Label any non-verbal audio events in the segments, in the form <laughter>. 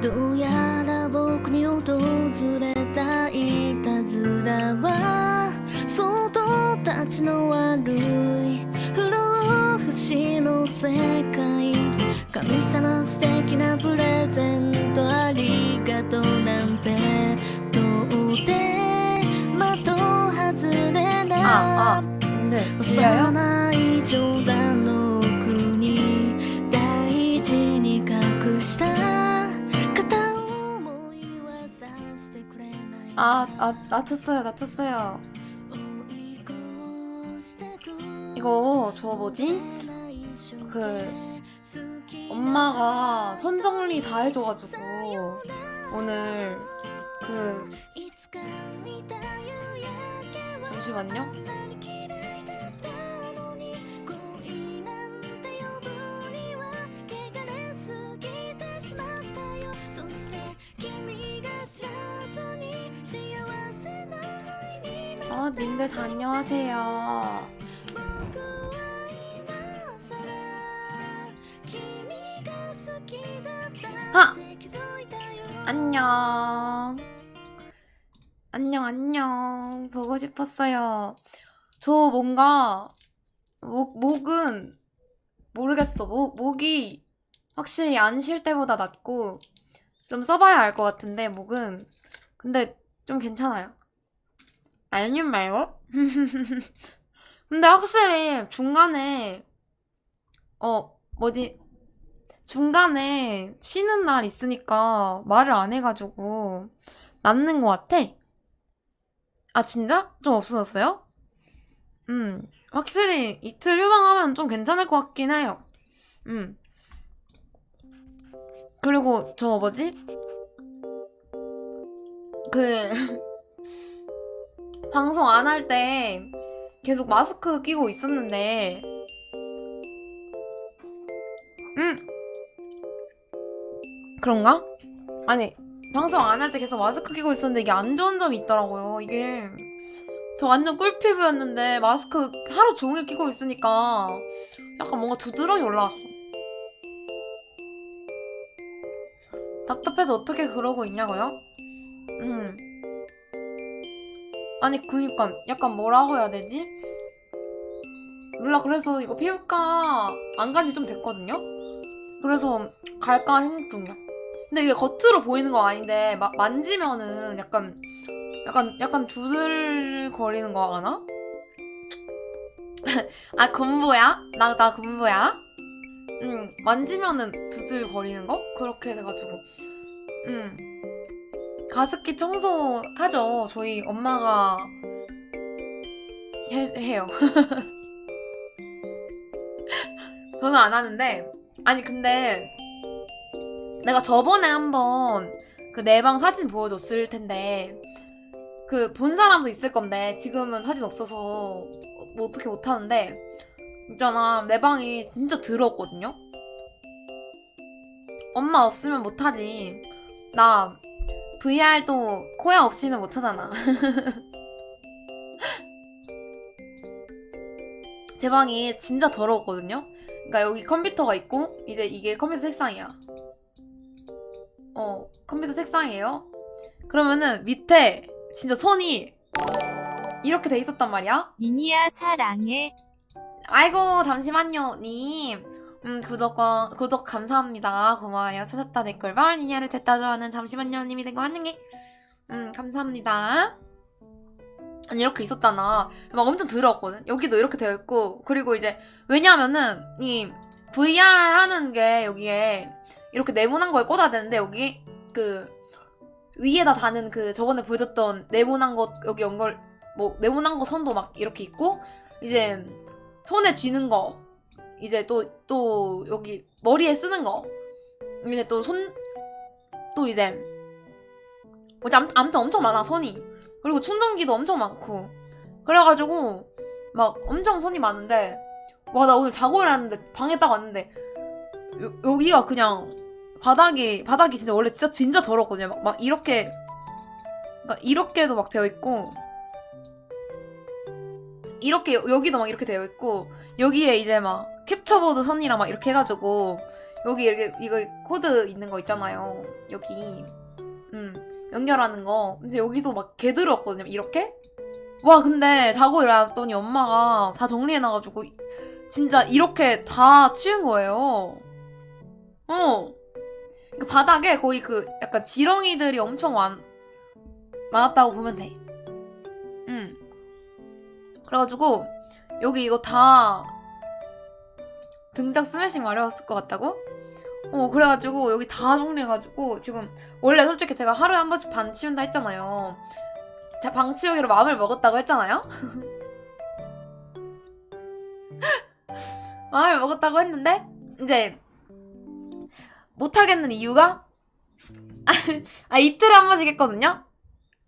どうやら僕に訪れたいたずらは相当たちの悪い不老不死の世界神様素敵なプレゼントありがとうなんてどうで的外れな幼な 아, 아, 낮췄어요, 낮췄어요. 이거 저 뭐지? 그 엄마가 선정리 다 해줘가지고 오늘 그 잠시만요. 님들 다 안녕하세요. 아! 안녕. 안녕, 안녕. 보고 싶었어요. 저 뭔가, 목, 목은, 모르겠어. 목, 목이 확실히 안 쉴 때보다 낫고, 좀 써봐야 알 것 같은데, 목은. 근데 좀 괜찮아요. 알림 말고? <laughs> 근데 확실히 중간에, 어, 뭐지, 중간에 쉬는 날 있으니까 말을 안 해가지고 낫는 것 같아. 아, 진짜? 좀 없어졌어요? 음, 확실히 이틀 휴방하면 좀 괜찮을 것 같긴 해요. 음. 그리고 저 뭐지? 그, <laughs> 방송 안 할 때 계속 마스크 끼고 있었는데, 음, 그런가? 아니, 방송 안 할 때 계속 마스크 끼고 있었는데 이게 안 좋은 점이 있더라고요. 이게 저 완전 꿀피부였는데 마스크 하루 종일 끼고 있으니까 약간 뭔가 두드러기 올라왔어. 답답해서 어떻게 그러고 있냐고요? 음. 아니, 그니까 약간 뭐라고 해야 되지? 몰라, 그래서 이거 피부과 안 간지 좀 됐거든요? 그래서 갈까 생각 중이야. 근데 이게 겉으로 보이는 건 아닌데 마- 만지면은 약간 약간 약간 두들거리는 거 하나? <laughs> 아 군보야? 나나 군보야? 응 만지면은 두들거리는 거? 그렇게 돼가지고 응 가습기 청소하죠 저희 엄마가 해, 해요 <laughs> 저는 안 하는데 아니 근데 내가 저번에 한번 그 내 방 사진 보여줬을 텐데 그 본 사람도 있을 건데 지금은 사진 없어서 뭐 어떻게 못 하는데 있잖아 내 방이 진짜 더러웠거든요. 엄마 없으면 못 하지. 나 VR도 코야 없이는 못 하잖아. <laughs> 제 방이 진짜 더러웠거든요. 그러니까 여기 컴퓨터가 있고 이제 이게 컴퓨터 색상이야. 어, 컴퓨터 색상이에요. 그러면은 밑에 진짜 선이 이렇게 돼 있었단 말이야. 미니야 사랑해. 아이고, 잠시만요, 님. 음, 구독, 구독 감사합니다. 고마워요. 찾았다 댓글bar, 니냐를 됐다 좋아하는 잠시만요, 님이 된거 환영해. 음, 감사합니다. 아니, 이렇게 있었잖아. 막 엄청 더러웠거든. 여기도 이렇게 되어 있고, 그리고 이제, 왜냐하면은, 이 VR 하는 게 여기에 이렇게 네모난 거에 꽂아야 되는데, 여기, 그, 위에다 다는 그, 저번에 보여줬던 네모난 것, 여기 연결, 뭐, 네모난 거 선도 막 이렇게 있고, 이제, 손에 쥐는 거, 이제 또, 또, 여기, 머리에 쓰는 거, 이제 또 손, 또 이제, 아무튼 엄청 많아, 선이. 그리고 충전기도 엄청 많고. 그래가지고, 막 엄청 선이 많은데, 와, 나 오늘 자고 일어났는데, 방에 딱 왔는데, 요, 여기가 그냥, 바닥이, 바닥이 진짜 원래 진짜, 진짜 더럽거든요. 막, 막 이렇게, 그러니까 이렇게도 막 되어 있고, 이렇게 여- 여기도 막 이렇게 되어 있고 여기에 이제 막 캡처보드 선이랑 막 이렇게 해가지고 여기 이렇게 이거 코드 있는 거 있잖아요. 여기 음 연결하는 거. 근데 여기서 막 개 들어왔거든요. 이렇게. 와 근데 자고 일어났더니 엄마가 다 정리해놔가지고 진짜 이렇게 다 치운 거예요. 어. 그 바닥에 거의 그 약간 지렁이들이 엄청 많, 많았다고 보면 돼. 응. 그래가지고 여기 이거 다 등장 스매싱 마려웠을 것 같다고? 어 그래가지고 여기 다 정리해가지고 지금 원래 솔직히 제가 하루에 한 번씩 반 치운다 했잖아요. 제가 방 치우기로 마음을 먹었다고 했잖아요. <laughs> 마음을 먹었다고 했는데 이제 못하겠는 이유가 <laughs> 아 이틀에 한 번씩 했거든요.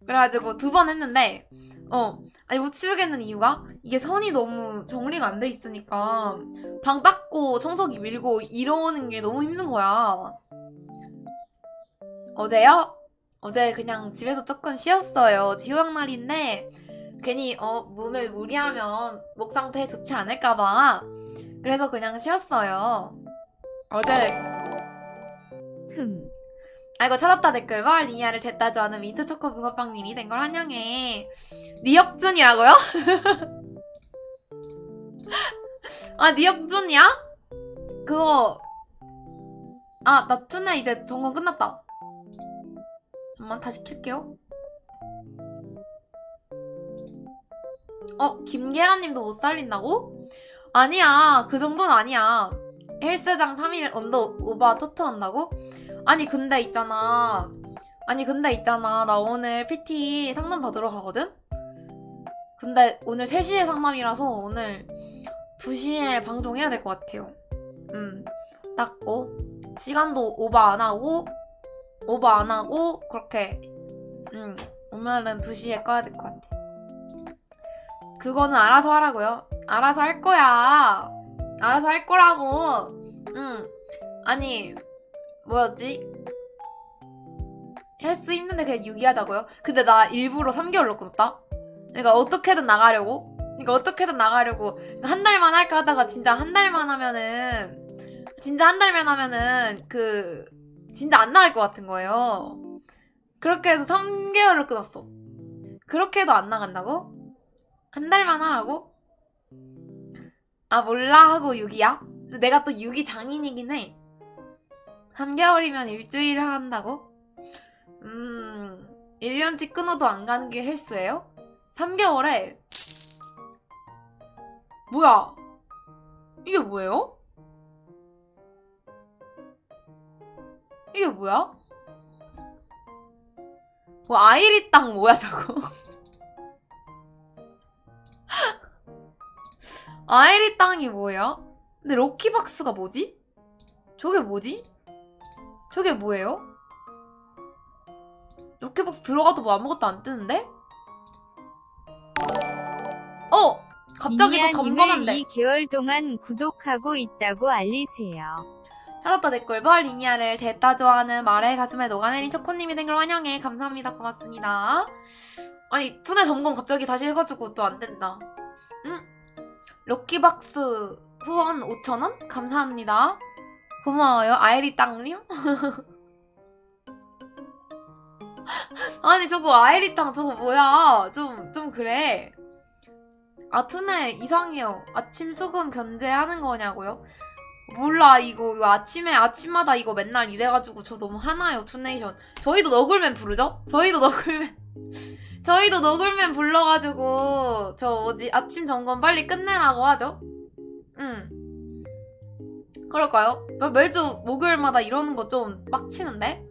그래가지고 두 번 했는데 어 아니 못 치우겠는 이유가 이게 선이 너무 정리가 안 돼 있으니까 방 닦고 청소기 밀고 이러는 게 너무 힘든 거야. 어제요? 어제 그냥 집에서 조금 쉬었어요. 지호양날인데 괜히 어 몸에 무리하면 목 상태 좋지 않을까봐 그래서 그냥 쉬었어요. 어제 흠. 아이고 찾았다 댓글봐 리니아를 됐다 좋아하는 민트 초코 붕어빵님이 된 걸 환영해 니혁준이라고요? <laughs> 아 니혁준이야? 그거 아나 춘에 이제 점검 끝났다 잠만 다시 킬게요 어 김계란님도 못 살린다고? 아니야 그 정도는 아니야 헬스장 3일 언더 오바 토트한다고? 아니 근데 있잖아. 아니 근데 있잖아. 나 오늘 PT 상담 받으러 가거든? 근데 오늘 3시에 상담이라서 오늘 2시에 방송해야 될 것 같아요. 음딱 어, 시간도 오버 안 하고 오버 안 하고 그렇게. 음. 오늘은 2시에 꺼야 될 것 같아. 그거는 알아서 하라고요. 알아서 할 거야. 알아서 할 거라고. 응 아니 뭐였지? 헬스 힘든데 그냥 유기하자고요? 근데 나 일부러 3개월로 끊었다? 그러니까 어떻게든 나가려고? 그러니까 어떻게든 나가려고 한 달만 할까 하다가 진짜 한 달만 하면은 진짜 한 달만 하면은 그 진짜 안 나갈 것 같은 거예요 그렇게 해서 3개월을 끊었어 그렇게 해도 안 나간다고? 한 달만 하라고? 아 몰라 하고 6이야? 근데 내가 또 6이 장인이긴 해 3개월이면 일주일 한다고? 음, 1년치 끊어도 안 가는 게 헬스예요? 3개월에 뭐야? 이게 뭐예요? 이게 뭐야? 뭐 아이리 땅 뭐야 저거? <laughs> 아이리 땅이 뭐야? 근데 럭키박스가 뭐지? 저게 뭐지? 저게 뭐예요? 럭키박스 들어가도 뭐 아무것도 안 뜨는데? 어! 갑자기 또 점검한대. 2개월 동안 구독하고 있다고 알리세요. 찾았다 댓글봐 리니아를 됐다 좋아하는 말에 가슴에 녹아내린 초코님이 된 걸 환영해 감사합니다 고맙습니다 아니 투네 점검 갑자기 다시 해가지고 또 안 된다 응? 럭키박스 후원 5천원? 감사합니다 고마워요. 아이리 땅님? <laughs> 아니 저거 아이리 땅 저거 뭐야? 좀좀 그래. 아 투네 이상해요 아침 수금 견제하는 거냐고요? 몰라 이거, 이거 아침에 아침마다 이거 맨날 이래가지고 저 너무 화나요 투네이션. 저희도 너굴맨 부르죠? 저희도 너굴맨. <laughs> 저희도 너굴맨 불러가지고 저 뭐지? 아침 점검 빨리 끝내라고 하죠? 응 그럴까요? 매- 매주 목요일마다 이러는 거 좀 빡치는데?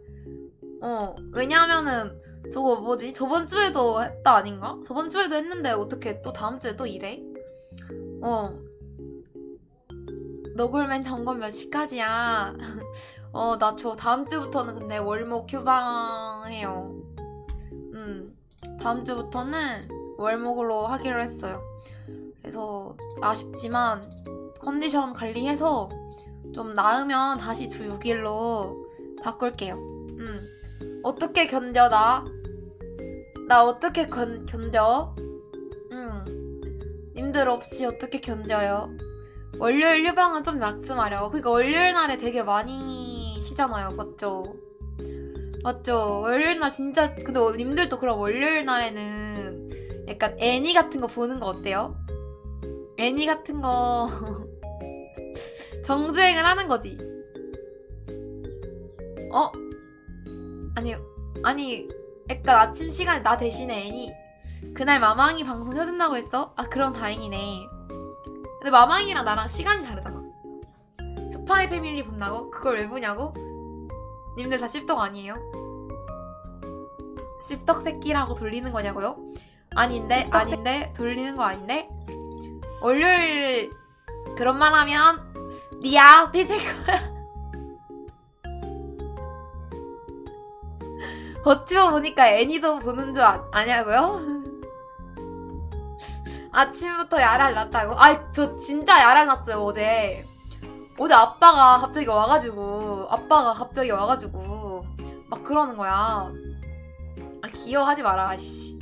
어 왜냐하면은 저거 뭐지 저번 주에도 했다 아닌가? 저번 주에도 했는데 어떻게 또 다음 주에 또 이래? 어 너굴맨 점검 몇 시까지야? <laughs> 어, 나 저 다음 주부터는 근데 월목 휴방 해요. 음, 다음 주부터는 월목으로 하기로 했어요. 그래서 아쉽지만 컨디션 관리해서 좀 나으면 다시 주 6일로 바꿀게요. 음, 어떻게 견뎌, 나? 나 어떻게 견, 견뎌? 음, 님들 없이 어떻게 견뎌요? 월요일 휴방은 좀 낙심하려고. 그러니까 월요일 날에 되게 많이 쉬잖아요. 맞죠? 맞죠? 월요일 날 진짜 근데 님들도 그럼 월요일 날에는 약간 애니 같은 거 보는 거 어때요? 애니 같은 거 <laughs> 정주행을 하는 거지. 어? 아니 아니 약간 아침 시간에 나 대신에 애니 그날 마망이 방송 켜진다고 했어? 아 그럼 다행이네. 근데 마망이랑 나랑 시간이 다르잖아. 스파이 패밀리 본다고? 그걸 왜 보냐고? 님들 다 씹덕 아니에요? 씹덕 새끼라고 돌리는 거냐고요? 아닌데 아닌데 돌리는 거 아닌데? 월요일 그런 말 하면 리아 삐질 거야. <laughs> 버티고 보니까 애니도 보는 줄 아, 아냐고요? <laughs> 아침부터 야랄 났다고? 아, 저 진짜 야랄 났어요, 어제. 어제 아빠가 갑자기 와가지고, 아빠가 갑자기 와가지고, 막 그러는 거야. 아, 기여하지 마라, 씨.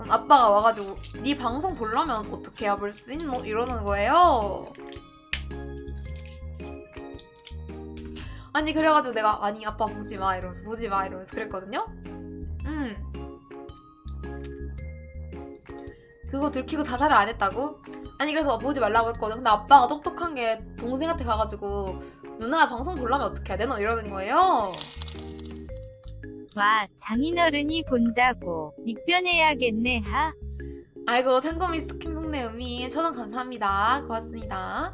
음, 아빠가 와가지고, 네 방송 보려면 어떻게 해야 볼 수 있노? 이러는 거예요. 아니, 그래가지고 내가, 아니, 아빠 보지 마, 이러면서, 보지 마, 이러면서 그랬거든요? 음. 그거 들키고 자살을 안 했다고? 아니 그래서 보지 말라고 했거든 근데 아빠가 똑똑한 게 동생한테 가가지고 누나야 방송 보려면 어떻게 해야 되노? 이러는 거예요 와, 장인어른이 본다고. 익변해야겠네, 하. 아이고 창고미 스킨 동네 음이 천원 감사합니다 고맙습니다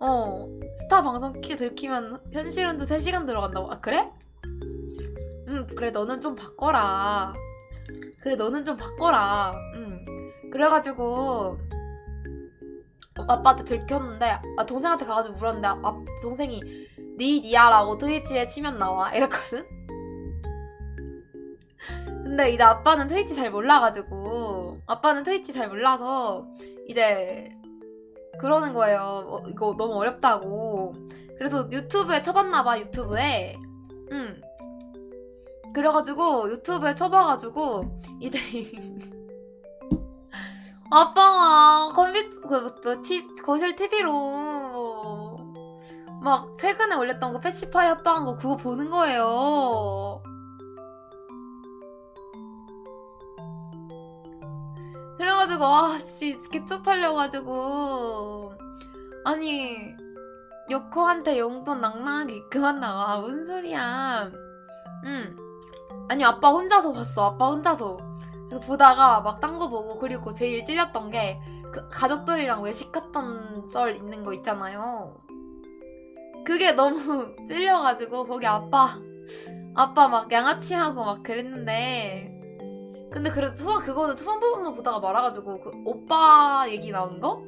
어 스타 방송 키 들키면 현실 운전 3시간 들어간다고. 아 그래? 응 그래 너는 좀 바꿔라. 그래 너는 좀 바꿔라. 응. 그래가지고 아빠한테 들켰는데 아 동생한테 가가지고 물었는데 아, 동생이 니 니아라고 트위치에 치면 나와. 이랬거든? 근데 이제 아빠는 트위치 잘 몰라가지고 아빠는 트위치 잘 몰라서 이제 그러는 거예요. 어, 이거 너무 어렵다고. 그래서 유튜브에 쳐봤나봐 유튜브에. 응. 그래가지고 유튜브에 쳐봐가지고 이제 <laughs> 아빠가 컴퓨터 그, 그 티, 거실 TV로 막 최근에 올렸던 거 패시파이 합방한 거 그거 보는 거예요. 그래가지고 아씨 개쪽 팔려가지고. 아니 여코한테 용돈 낭낭하게 그만 나와. 뭔 소리야. 응. 아니 아빠 혼자서 봤어. 아빠 혼자서. 그래서 보다가 막 딴 거 보고 그리고 제일 찔렸던 게 그 가족들이랑 외식 갔던 썰 있는 거 있잖아요. 그게 너무 <laughs> 찔려가지고 거기 아빠 아빠 막 양아치하고 막 그랬는데 근데 그래도 초반 그거는 초반 부분만 보다가 말아가지고 그 오빠 얘기 나오는 거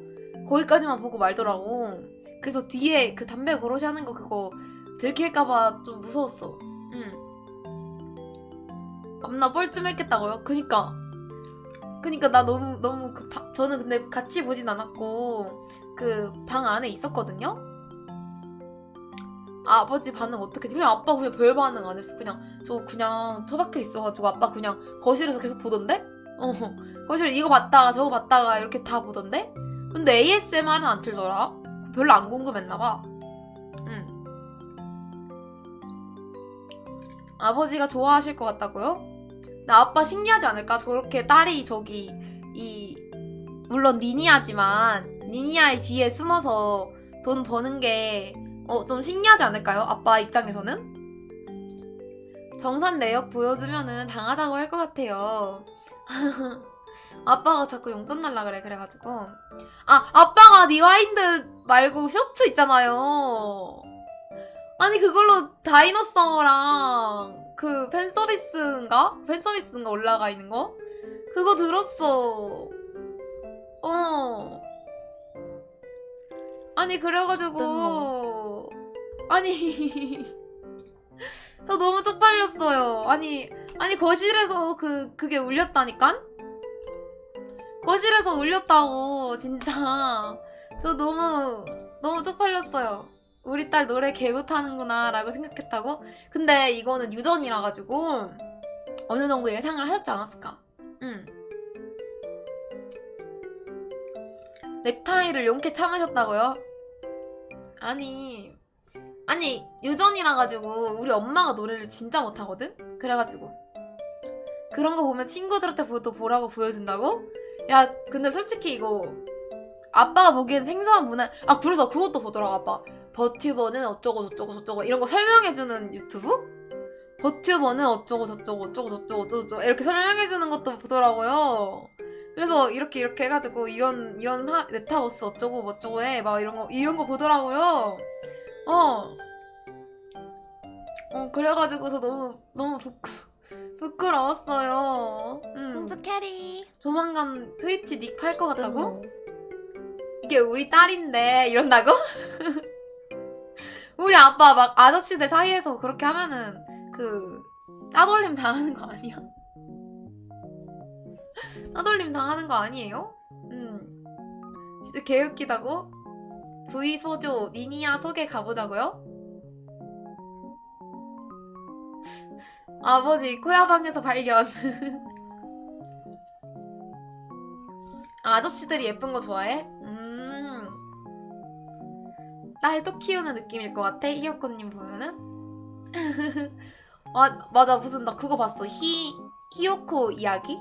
거기까지만 보고 말더라고. 그래서 뒤에 그 담배 고로시 하는 거 그거 들킬까봐 좀 무서웠어. 응. 겁나 뻘쭘했겠다고요? 그니까. 그니까 나 너무 너무 그 바- 저는 근데 같이 보진 않았고 그 방 안에 있었거든요. 아버지 반응 어떻게? 그냥 아빠 그냥 별 반응 안 했어. 그냥 저 그냥 처박혀 있어가지고 아빠 그냥 거실에서 계속 보던데? 어 거실 이거 봤다가 저거 봤다가 이렇게 다 보던데? 근데 ASMR은 안 틀더라? 별로 안 궁금했나봐 응 아버지가 좋아하실 것 같다고요? 나 아빠 신기하지 않을까? 저렇게 딸이 저기 이 물론 니니아지만 니니아의 뒤에 숨어서 돈 버는 게 어, 좀 신기하지 않을까요? 아빠 입장에서는? 정산 내역 보여주면은 장하다고 할 것 같아요. <laughs> 아빠가 자꾸 용돈 날라 그래 그래가지고 아 아빠가 리와인드 말고 쇼츠 있잖아요. 아니 그걸로 다이너서랑 그 팬서비스인가 팬서비스인가 올라가 있는 거 그거 들었어. 어. 아니 그래가지고 아니 <laughs> 저 너무 쪽팔렸어요. 아니, 아니 거실에서 그 그게 울렸다니까? 거실에서 울렸다고 진짜 저 너무 너무 쪽팔렸어요. 우리 딸 노래 개 못하는구나라고 생각했다고? 근데 이거는 유전이라 가지고 어느 정도 예상을 하셨지 않았을까? 넥타이를 용케 참으셨다고요? 아니 아니 유전이라 가지고 우리 엄마가 노래를 진짜 못하거든? 그래가지고 그런 거 보면 친구들한테 도 보라고 보여준다고? 야 근데 솔직히 이거 아빠가 보기엔 생소한 문화 아 그래서 그것도 보더라고 아빠 버튜버는 어쩌고 저쩌고 저쩌고 이런 거 설명해주는 유튜브? 버튜버는 어쩌고 저쩌고 어쩌고 저쩌고 저쩌고 이렇게 설명해주는 것도 보더라고요 그래서 이렇게 이렇게 해가지고 이런 이런 사, 메타버스 어쩌고 뭐쩌고 해 막 이런 거 이런 거 보더라고요 어. 어 그래가지고서 너무 너무 부끄 부끄러웠어요. 음. 공주 캐리. 조만간 트위치 닉 팔 것 같다고? 이게 우리 딸인데 이런다고? <laughs> 우리 아빠 막 아저씨들 사이에서 그렇게 하면은 그 따돌림 당하는 거 아니야? 따돌림 당하는 거 아니에요? 음 진짜 개웃기다고? V 소조 니니아 속에 가보자고요? 아버지 코야방에서 발견 아, <laughs> 아저씨들이 예쁜 거 좋아해? 음. 딸도 키우는 느낌일 것 같아, 히어코님 보면은? <laughs> 아, 맞아. 무슨, 나 그거 봤어. 히, 히요코 이야기?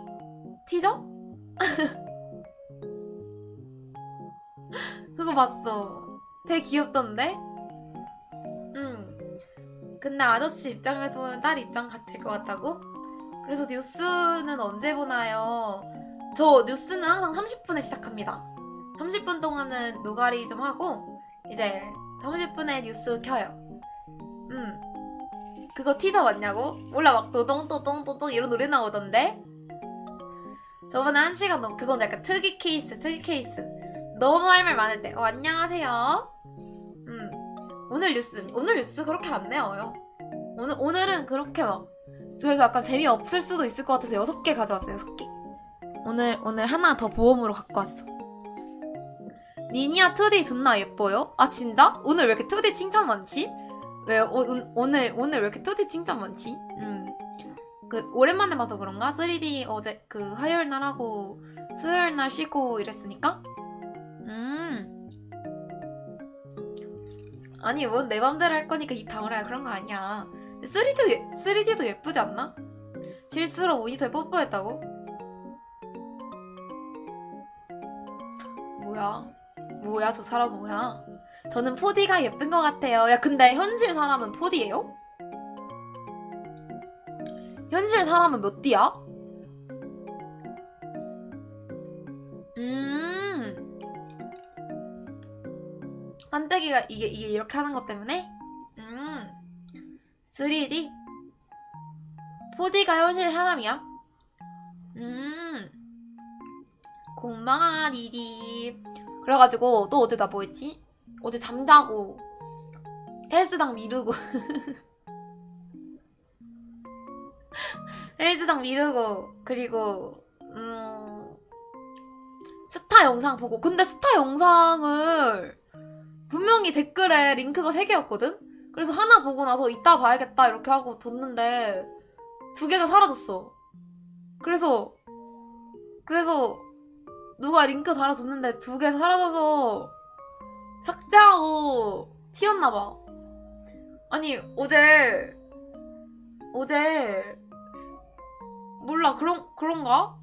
티저? 그거 봤어. 되게 귀엽던데? 응. 근데 아저씨 입장에서 보면 딸 입장 같을 것 같다고? 그래서 뉴스는 언제 보나요? 저 뉴스는 항상 30분에 시작합니다. 30분 동안은 노가리 좀 하고 이제 30분에 뉴스 켜요. 음. 그거 티저 맞냐고? 몰라 막 또똥또똥또똥 이런 노래 나오던데? 저번에 한 시간 넘 그건 약간 특이 케이스 특이 케이스 너무 할 말 많을 때 어, 안녕하세요 음 오늘 뉴스 오늘 뉴스 그렇게 안 매워요 오늘 오늘은 그렇게 막 그래서 약간 재미 없을 수도 있을 것 같아서 여섯 개 가져왔어요 여섯 개 오늘 오늘 하나 더 보험으로 갖고 왔어. 니니아 2D 존나 예뻐요? 아 진짜? 오늘 왜 이렇게 2D 칭찬 많지? 왜 오, 오- 오늘 오늘 왜 이렇게 2D 칭찬 많지? 음. 그 오랜만에 봐서 그런가? 3D 어제 그 화요일 날 하고 수요일 날 쉬고 이랬으니까. 음. 아니 뭔 내 맘대로 할 거니까 입 다물어야 그런 거 아니야. 3D도 예, 3D도 예쁘지 않나? 실수로 모니터에 뽀뽀했다고? 뭐야? 뭐야, 저 사람 뭐야? 저는 4D가 예쁜 것 같아요. 야, 근데 현실 사람은 4D예요? 현실 사람은 몇 D야? 음. 판때기가 이게, 이게 이렇게 하는 것 때문에? 음. 3D? 4D가 현실 사람이야? 음. 고마워 리리 그래가지고 또나 뭐했지? 어제 잠자고 헬스장 미루고 <laughs> 헬스장 미루고 그리고 음 스타 영상 보고 근데 스타 영상을 분명히 댓글에 링크가 3개였거든? 그래서 하나 보고 나서 이따 봐야겠다 이렇게 하고 뒀는데 두 개가 사라졌어 그래서 그래서 누가 링크 달아줬는데 두 개 사라져서 삭제하고 튀었나봐. 아니, 어제, 어제, 몰라, 그런, 그런가?